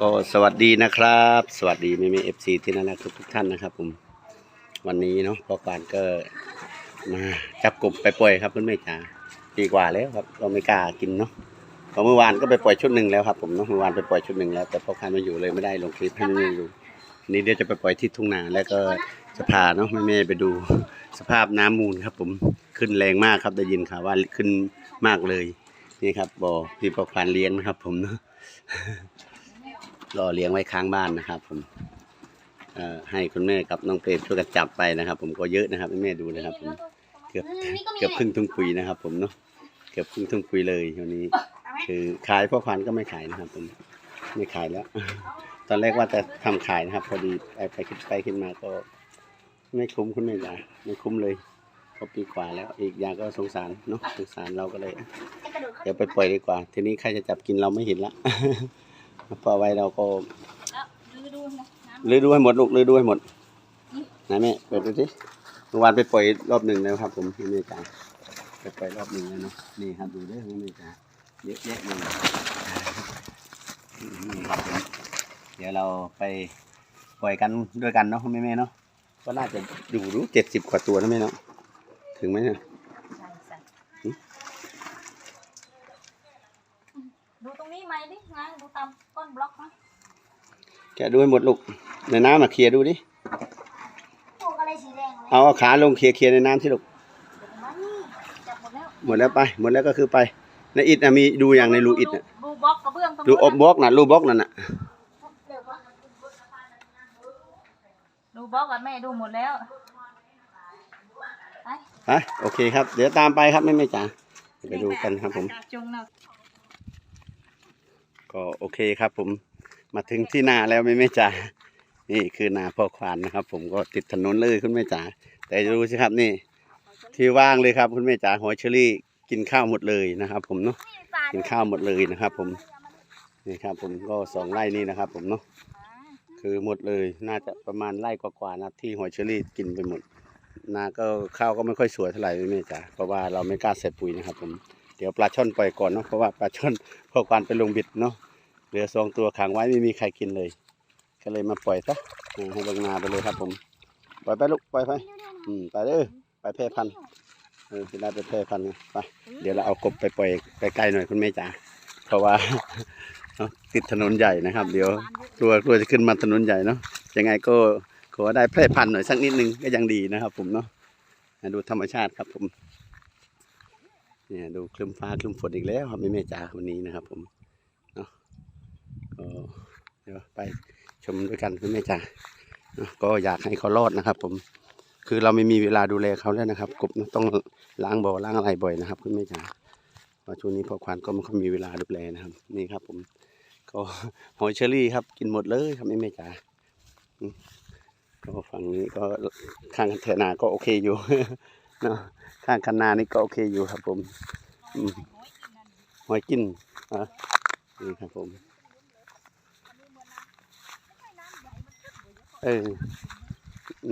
ก็สวัสดีนะครับ สวัสดีมีมีเอฟซีที่น่ารักทุกทุกท่านนะครับ ผม วันนี้เนาะพ่อการก็มาจับกบไปปล่อยครับคุณแม่จ๋าปีกว่าแล้วครับ เราไม่กล้ากินเนาะเพราะเมื่อวานก็ไปปล่อยชุดหนึ่งแล้วครับผมเนาะเมื่อวานไปปล่อยชุดหนึ่งแล้วแต่พ่อการมาอยู่เลยไม่ได้ลงคลิปให้แม่ดูนนี้เดี๋ยวจะไปปล่อยที่ทุ่งนาแล้วก็จะพาเนาะแม่แม่ไปดูสภาพน้ำมูลครับ ผมขึ้นแรงมากครับได้ยินข่าวว่าขึ้นมากเลยนี่ครับบ่อพี่พ่อการเลี้ยงนะครับ ผมเนาะ รอเลี้ยงไว้ค้างบ้านนะครับ ผมให้คุณแม่กับน้องเปรมช่วยกันจับไปนะครับ ผมก็เยอะนะครับแม่ดูนะครับ ผมเกือบเกือบครึ่งทุ่งคุยนะครับ ผมเนาะเกือบครึ่งทุ่งคุยเลยวันนี้ คือขายพ่อพันธุ์ก็ไม่ขายนะครับ ผมไม่ขายแล้ว ตอนแรกว่าจะทำขายนะครับ พอดีไปไปคิดไปคิดมาก็ ไม่คุ้มคุณแม่จ๋าไม่คุ้มเลยเพอปีกว่าแล้วอีกอย่างก็สงสารเนาะสงสารเราก็เลย เดี๋ยวไปปล่อยดีกว่า ทีนี้ใครจะจับกินเราไม่เห็นละ พอไว้เราก็ดูดูนะน้ลือดูให้หมดลูกลื้อดูให้หมดนะแม่เปิดดูสิเมื่อวานไปปล่อยรอบหนึ่งแล้วครับ ผมที่นี่จ้าไปปล่อยรอบหนึ่งแล้วเนาะนี่ครับดูเด้อนี่จ้าเยอะแยะเลยเดี๋ยวเราไปปล่อยกันด้วยกันเนาะแม่แม่เนาะก็น่าจะดูรู้เจ็ดสิบกว่าตัวนะแม่เนาะถึงไหมเนี่ยำใส่ใส่ดู ตรงนี้ไหมดินะดูตามก้อนบล็อกนะแกะดูให้หมดลูกในน้ำมาเคลียร์ดูดิพวกอะไรสีแดงเอาเอาขาลงเคลียร์เคลียร์ในน้ำสิลูกมานี่จับหมดแล้วหมดแล้วไป หมดแล้วก็คือไปในอิฐนะมีดูอย่างในรูอิฐน่ะดูบล็อกกระเบื้องตรงรูอบบล็อกน่ะรูบล็อกนั่นน่ะดูบล็อกกับแม่ดูหมดแล้วไป ฮะโอเคครับ เดี๋ยวตามไปครับแม่แม่จ๋าไปดูกันครับผม จุงนะ ก็โอเคครับ ผมมาถึงที่นาแล้วแม่แม่จ๋านี่คือนาพ่อควานนะครับ ผมก็ติดถนนเลยคุณแม่จ๋าแต่ดูสิครับนี่ ที่ว่างเลยครับ คุณแม่จ๋าหอยเชอรี่กินข้าวหมดเลยนะครับ ผมเนาะกินข้าวหมดเลยนะครับ ผมนี่ครับ ผมก็สองไร่นี่นะครับ ผมเนาะคือหมดเลยน่าจะประมาณไร่กว่าๆนะที่หอยเชอรี่กินไปหมดนาก็ข้าวก็ไม่ค่อยสวยเท่าไหร่แม่จ๋าเพราะว่าเราไม่กล้าใส่ปุ๋ยนะครับ ผม เดี๋ยวปลาช่อนปล่อยก่อนเนาะเพราะว่าปลาช่อนพอควานไปลงบิดเนาะเหลือสองตัวขังไว้ไม่มีใครกินเลย ก็เลยมาปล่อยซะอ่าให้ลงนาไปเลยครับผมปล่อยไปลูกปล่อยไปอืมไปเด้อไปแพร่พันธุ์เออจะได้ไปแพร่พันธุ์ไงไปเดี๋ยวเราเอากบไปปล่อยใกล้ๆหน่อยคุณแม่จ๋าเพราะว่าเนาะติดถนนใหญ่นะครับ เดี๋ยวกลัวกลัวจะขึ้นมาถนนใหญ่เนาะยังไงก็ขอได้แพร่พันธุ์หน่อยสักนิดนึงก็ยังดีนะครับ ผมเนาะดูธรรมชาติครับผม เนี่ยดูคลึ้มฟ้าคลึ้มฝนอีกแล้วครับแม่แม่จ๋าวันนี้นะครับ ผมเนาะก็เดี๋ยวไปชมด้วยกันคุณแม่จ๋าก็อยากให้เขารอดนะครับ ผม คือเราไม่มีเวลาดูแลเขาแล้วนะครับ กบต้องล้างบ่อล้างอะไรบ่อยนะครับคุณแม่จ๋าเพราช่วงนี้พ่อควานก็ไม่ค่อยมีเวลาดูแลนะครับ นี่ครับ ผมก็หอยเชอรี่ครับกินหมดเลยครับแม่แม่จ๋าก็ฝั่งนี้ก็ข้างแถนาก็โอเคอยู่ เนาะข้างคันนานี่ก็โอเคอยู่ครับผมหอยกินอะนี่ครับผม เออ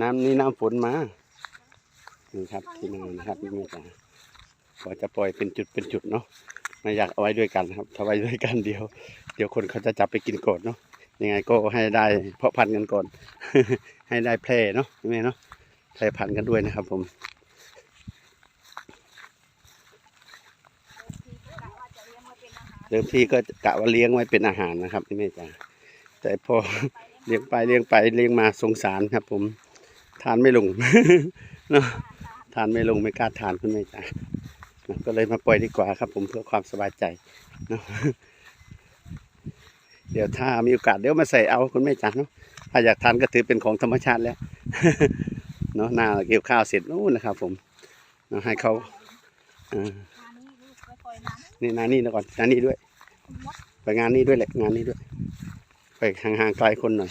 น้ำนี่น้ำฝนมา นี่ครับที่นานะครับแม่จ๋าก็จะปล่อยเป็นจุดเป็นจุดเนาะ ไม่อยากเอาไว้ด้วยกันครับ ถ้าไว้ด้วยกันเดียว เดี๋ยวคนเขาจะจับไปกินก่อนเนาะ ยังไงก็ให้ได้เพาะพันธุ์กันก่อน ให้ได้แพร่เนาะแม่เนาะแพร่พันธุ์กันด้วยนะครับผม เดิมทีก็กะว่าเลี้ยงไว้เป็นอาหารนะครับแม่จ๋าแต่พอเลี้ยงไปเลี้ยงไปเลี้ยงมาสงสารครับ ผมทานไม่ลงเนาะทานไม่ลงไม่กล้าทานคุณแม่จ๋าก็เลยมาปล่อยดีกว่าครับ ผมเพื่อความสบายใจเนาะเดี๋ยวถ้ามีโอกาสเดี๋ยวมาใส่เอาคุณแม่จ๋าเนาะถ้าอยากทานก็ถือเป็นของธรรมชาติแล้วเนาะหน้าเกี่ยวข้าวเสร็จนู่นนะครับ ผมเนาะให้เขาอ่า นี่นานี่นะก่อนนานี่ด้วย ไปงานนี้ด้วยแหละงานนี้ด้วย ไปห่างๆไกลคนหน่อย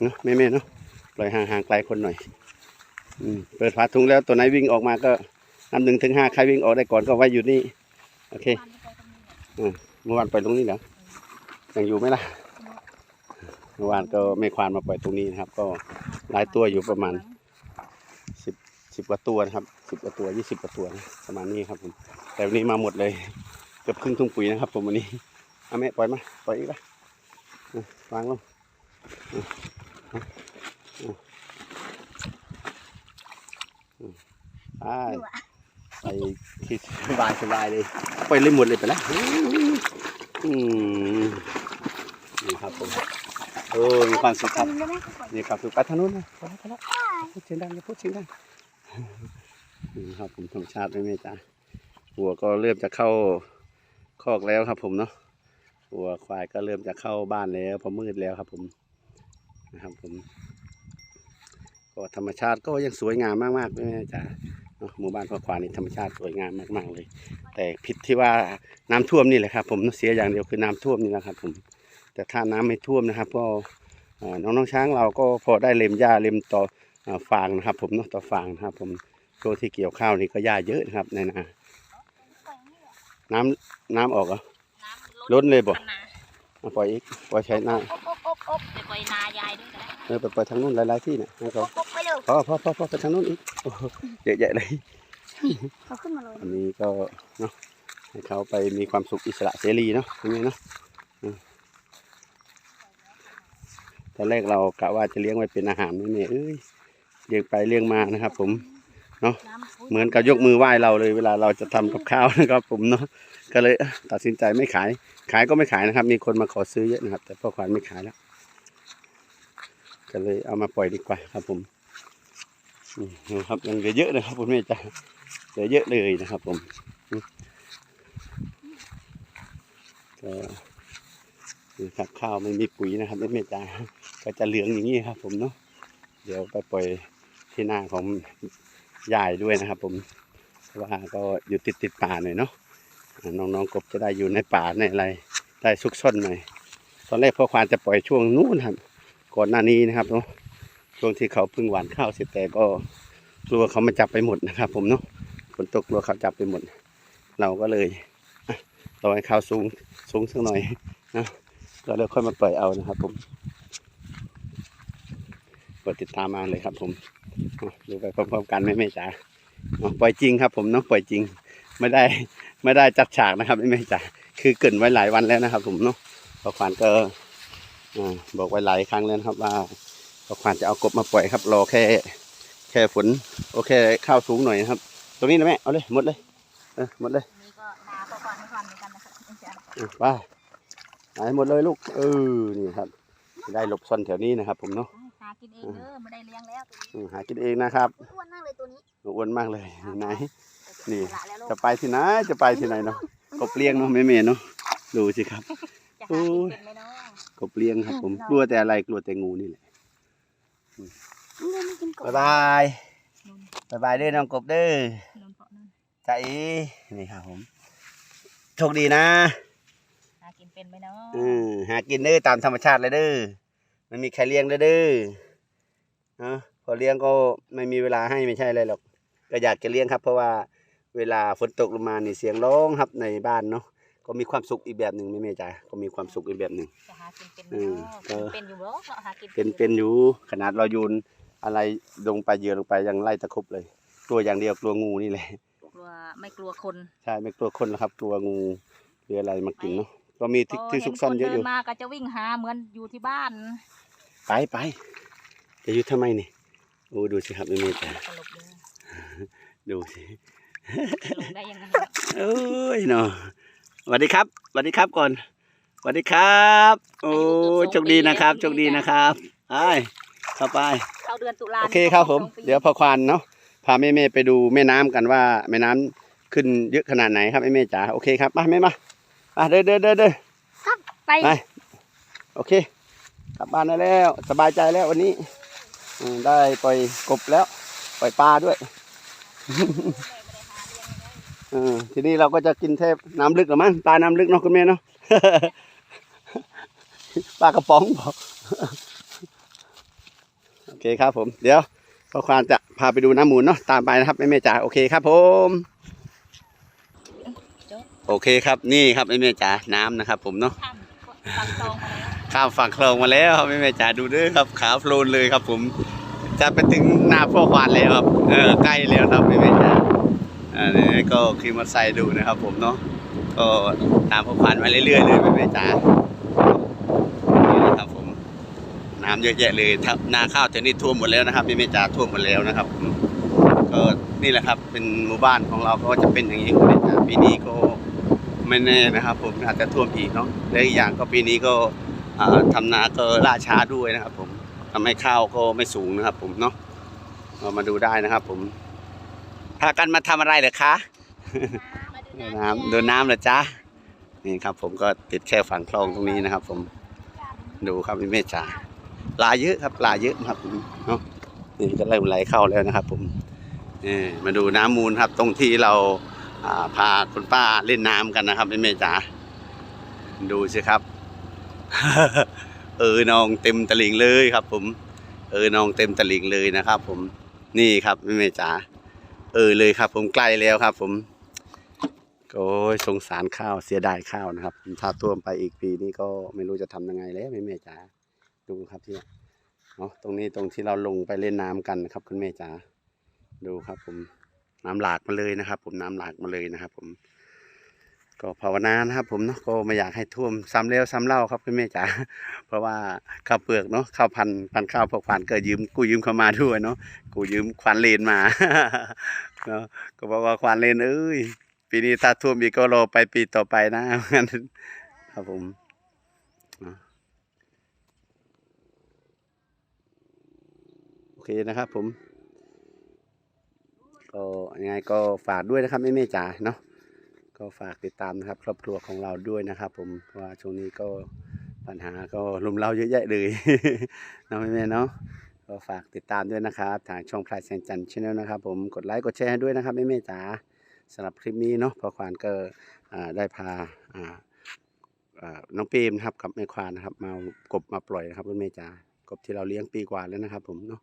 เนาะแม่ๆเนาะปล่อยห่างๆไกลคนหน่อยอืมเปิดฝาถุงแล้วตัวไหนวิ่งออกมาก็นับหนึ่งถึงห้าใครวิ่งออกได้ก่อนก็ไว้อยู่นี่โอเคเมื่อวานไปตรงนี้เหรอยังอยู่ไหมล่ะเมื่อวานก็ไม่ควานมาปล่อยตรงนี้นะครับ ก็หลายตัวอยู่ประมาณสิบสิบกว่าตัวนะครับสิบกว่าตัวยี่สิบกว่าตัวนะประมาณนี้ครับผมแต่วันนี้มาหมดเลย กือบครึ่งทุ่งปุ๋ยนะครับ ผมวันนี้เอาแม่ปล่อยมาปล่อยอีกละวางลงไปไปที่สบายสบายเลยไปเลยหมดเลยไปแล้วอืมนี่ครับผมโอ้มีความสุขครับนี่ครับสุขไปทางนู้นนะไปแล้วไปแล้วพูดเสียงดังอย่าพูดเสียงดังนี่ครับผมธรรมชาติไม่เมจ้าวัวก็เริ่มจะเข้า คอกแล้วครับ ผมเนาะวัวควายก็เริ่มจะเข้าบ้านแล้วพอมืดแล้วครับ ผมนะครับผม ก็ธรรมชาติก็ยังสวยงามมากๆแม่จ้าหมู่บ้านพ่อควายนี่ธรรมชาติสวยงามมากๆเลย แต่ผิดที่ว่าน้ำท่วมนี่แหละครับ ผมเสียอย่างเดียวคือน้ำท่วมนี่แหละครับ ผม แต่ถ้าน้ำไม่ท่วมนะครับ ก็อ่าน้องๆช้างเราก็พอได้เล็มหญ้าเล็มต่ออ่าฟางนะครับ ผมเนาะต่อฟางนะครับ ผมช่วงที่เกี่ยวข้าวนี่ก็หญ้าเยอะนะครับในนา น้ำน้ำออกเหรอน้ำล้นเลยบ่นามาปล่อยอีกปล่อยใช้หน้าอบอบอบอบไปปล่อยนายายด้วยก็ได้เออไปปล่อยทางนู้นหลายๆที่เนี่ยให้เขาอบไปเลยพอพอพอพอไปทางนู้นอีกโอ้โหเยอะแยะเลย เขาขึ้นมาเลยอันนี้ก็เนาะให้เขาไปมีความสุขอิสระเสรีเนาะตรงนี้เนาะอืมตอนแรกเรากะว่าจะเลี้ยงไว้เป็นอาหารไม่เมเอ้ยเลี้ยงไปเลี้ยงมานะครับ ผม น้ำเหมือนกับยกมือไหว้เราเลย เวลาเราจะทำกับข้าวนะครับผมเนาะก็เลยเอ้อตัดสินใจไม่ขาย ขายก็ไม่ขายนะครับ มีคนมาขอซื้อเยอะนะครับ แต่พ่อควานไม่ขายแล้วก็เลยเอามาปล่อยดีกว่าครับผมนี่นะครับยังเหลือเยอะนะครับคุณแม่จ๋าเหลือเยอะเลยนะครับผมอืมก็นี่ครับข้าวไม่มีปุ๋ยนะครับแม่แม่จ๋าก็จะเหลืองอย่างนี้ครับ ผมเนาะเดี๋ยวไปปล่อยที่หน้าของ ยายด้วยนะครับ ผมว่าก็อยู่ติดติดป่าหน่อยเนาะน้องๆกบจะได้อยู่ในป่าในอะไรได้ซุกซ่อนหน่อยตอนแรกพ่อควานจะปล่อยช่วงนู้นครับ ก่อนหน้านี้นะครับเนาะช่วงที่เขาเพิ่งหวานข้าวเสร็จแต่ก็กลัวเขามาจับไปหมดนะครับ ผมเนาะฝนตกกลัวเขาจับไปหมด เราก็เลยอะรอให้ข้าวสูงสูงสักหน่อยนะก็เลยค่อยมาปล่อยเอานะครับ ผมกดติดตามมาเลยครับผม ดูไปพร้อมๆกันไหม่แม่จ๋าอ๋อปล่อยจริงครับ ผมเน้องปล่อยจริง ไม่ได้ไม่ได้จัดฉากนะครับแม่แม่จ๋าคือเกรินไว้หลายวันแล้วนะครับ ผมเนาะพอควานก็อ่าบอกไว้หลายครั้งแล้วนะครับ ว่าพอควานจะเอากบมาปล่อยครับ รอแค่ แค่ฝนโอเคข้าวสูงหน่อยนะครับ ตรงนี้นะแม่เอาเลยหมดเลยเออหมดเลยนี่ก็นาพอก่อนไม่ฟันเหมือนกันนะครับอาจารย์อะไปหายหมดเลยลูกเออนี่ครับ ได้หลบซ่อนแถวนี้นะครับ ผมเนาะหากินเองเด้อไม่ได้เลี้ยงแล้วตัวนี้อืมหากินเองนะครับอ้วนมากเลยตัวนี้อ้วนมากเลยไหน นี่ละแล้วลูกจะไปที่ไหนจะไปที่ไหนเนาะกบเลี้ยงเนาะแม่เมย์เนาะดูสิครับ จะหากินเป็นไหมเนาะกบเลี้ยงครับ ผมกลัวแต่อะไรกลัวแต่งูนี่แหละมันเลยไม่กินกบ บ๊ายบายบ๊ายบายเด้อน้องกบเด้อนนเพาะนนใจาอีนี่ครับผมโชคดีนะหากินเป็นไหมเนาะอืมหากินเด้อตามธรรมชาติเลยเด้อ ไม่มีใครเลี้ยงเลยเด้อเนาะพอเลี้ยงก็ไม่มีเวลาให้ไม่ใช่อะไรหรอก ก็อยากจะเลี้ยงครับ เพราะว่าเวลาฝนตกลงมานี่เสียงร้องครับในบ้านเนาะก็มีความสุขอีกแบบหนึ่งแม่เมย์จ๋าก็มีความสุขอีกแบบหนึ่งจะหากินเป็นไหมอืมเนาะเออเป็นอยู่บ่เนาะหากินเป็นเป็นอยู่ขนาดเราโยนอะไรลงไปเหยื่อลงไปยังไล่ตะครุบเลยกลัวอย่างเดียวกลัวงูนี่แหละกลัวไม่กลัวคนใช่ไม่กลัวคนหรอกครับกลัวงูหรืออะไรมากินเนาะก็มีที่ที่พซุกซ่อนเยอะอยู่ห็คดินมาก็จะวิ่งหาเหมือนอยู่ที่บ้าน ไปไปจะอยู่ทำไมนี่โอ้ดูสิครับไม่มีแต่สลบเลยดูสิลงได้ยังไงโอ้ยเนาะสวัสดีครับสวัสดีครับก่อนสวัสดีครับ โอ้ยโชคดีนะครับโชคดีนะครับไปเข้าไปเข้าเดือนตุลาโอเคครับผมสองปีเดี๋ยวพอควานเนาะพาแม่เมย์ไปดูแม่น้ำกันว่าแม่น้ำขึ้นเยอะขนาดไหนครับแม่เมย์จ๋าโอเคครับมาแม่มามาเดินเดินเดินเดินไปไปโอเค กลับบ้านได้แล้ว สบายใจแล้ววันนี้อืมได้ปล่อยกบแล้ว ปล่อยปลาด้วยเออทีนี้เราก็จะกินเทพน้ำลึกหรือมั้งปลาน้ำลึกเนาะคุณแม่เนาะปลากระป๋องบอกโอเคครับผม เดี๋ยวพ่อควานจะพาไปดูน้ำหมูลเนาะตามไปนะครับแม่แม่จ๋าโอเคครับผมโอเคครับนี่ครับแม่แม่จ๋าน้ำนะครับ ผมเนาะข้าม ฝั่งคลองมาแล้วข้ามฝั่งคลองมาแล้วครับแม่แม่จ๋าดูเด้อครับขาโพลนเลยครับ ผม จะไปถึงนาพ่อควานแล้วครับ เออใกล้แล้วครับแม่แม่จ๋าอ่านี่ก็ขี่มอเตอร์ไซค์ดูนะครับ ผมเนาะก็ตามพ่อควานมาเรื่อยๆเลยแม่แม่จ๋านี่น้ำเยอะแยะเลยนาข้าวแถวนี้ท่วมหมดแล้วนะครับไม่ไม่จ่าท่วมหมดแล้วนะครับก็นี่แหละครับ เป็นหมู่บ้านของเราก็จะเป็นอย่างนี้คุณแม่จ่าปีนี้ก็ ไม่แน่นะครับ ผมอาจจะท่วมอีกเนาะและอีกอย่างก็ปีนี้ก็อ่าทำนาก็ล่าช้าด้วยนะครับ ผมทำให้ข้าวก็ไม่สูงนะครับ ผมเนาะเรามาดูได้นะครับ ผมพากันมาทำอะไรเหรอคะดูน้ำดูน้ำเหรอจ๊ะนี่ครับ ผมก็ติดแค่ฝั่งคลองตรงนี้นะครับ ผมดูครับพี่เมฆจ๋าปลาเยอะครับปลาเยอะครับผมเนาะนี่ก็เริ่มไหลเข้าแล้วนะครับ ผมนี่มาดูน้ำมูลครับ ตรงที่เราอ่า พาคุณป้าเล่นน้ำกันนะครับพี่เมฆจ๋าดูสิครับ เออนองเต็มตลิงเลยครับ ผม เออนองเต็มตลิงเลยนะครับ ผมนี่ครับพี่เมฆจ๋าเออเลยครับ ผมใกล้แล้วครับ ผมโอ้ยสงสารข้าวเสียดายข้าวนะครับถ้าท่วมไปอีกปีนี้ก็ไม่รู้จะทำยังไงแล้วแม่แม่จ๋าดูครับที่เนาะตรงนี้ตรงที่เราลงไปเล่นน้ำกันนะครับ คุณแม่จ๋าดูครับผม น้ำหลากมาเลยนะครับ ผมน้ำหลากมาเลยนะครับ ผม ก็ภาวนานะครับ ผมเนาะก็ไม่อยากให้ท่วมซ้ำแล้วซ้ำเล่าครับคุณแม่จ๋าเพราะว่าข้าวเปลือกเนาะข้าวพันพันข้าวพวกผ่านก็ยืมกูยืมเข้ามาด้วยเนาะกูยืมควานเลนมาเนาะก็บอกว่าควานเลนเอ้ยปีนี้ถ้าท่วมอีกก็รอไปปีต่อไปนะงั้นครับผมโอเคนะครับผม ก็ยังไงก็ฝากด้วยนะครับแม่แม่จ๋าเนาะก็ฝากติดตามนะครับ ครอบครัวของเราด้วยนะครับ ผมเพราะว่าช่วงนี้ก็ปัญหาก็ลุมเล่าเยอะแยะเลยนะแม่แม่เนาะก็ฝากติดตามด้วยนะครับ ทางช่องพลายแสงจันทร์ชแนลนะครับ ผมกดไลค์กดแชร์ด้วยนะครับแม่แม่จ๋าสำหรับคลิปนี้เนาะพ่อควานก็อ่าได้พาอ่าอ่าน้องปีมนะครับกับแม่ควานนะครับ มากบมาปล่อยนะครับคุณแม่จ๋ากบที่เราเลี้ยงปีกว่าแล้วนะครับ ผมเนาะ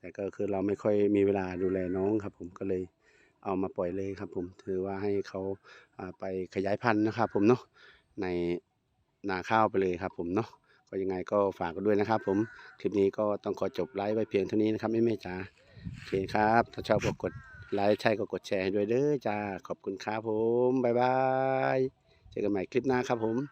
แต่ก็คือเราไม่ค่อยมีเวลาดูแลน้องครับ ผมก็เลยเอามาปล่อยเลยครับ ผมถือว่าให้เขาไปขยายพันธุ์นะครับ ผมเนาะในนาข้าวไปเลยครับ ผมเนาะก็ยังไงก็ฝากกันด้วยนะครับ ผมคลิปนี้ก็ต้องขอจบไลฟ์ไว้เพียงเท่านี้นะครับแม่แม่จ๋าโอเคครับ ถ้าชอบก็กดไลค์ใช่ก็กดแชร์ให้ด้วยเด้อจ้าขอบคุณครับผมบ๊ายบายเจอกันใหม่คลิปหน้าครับผม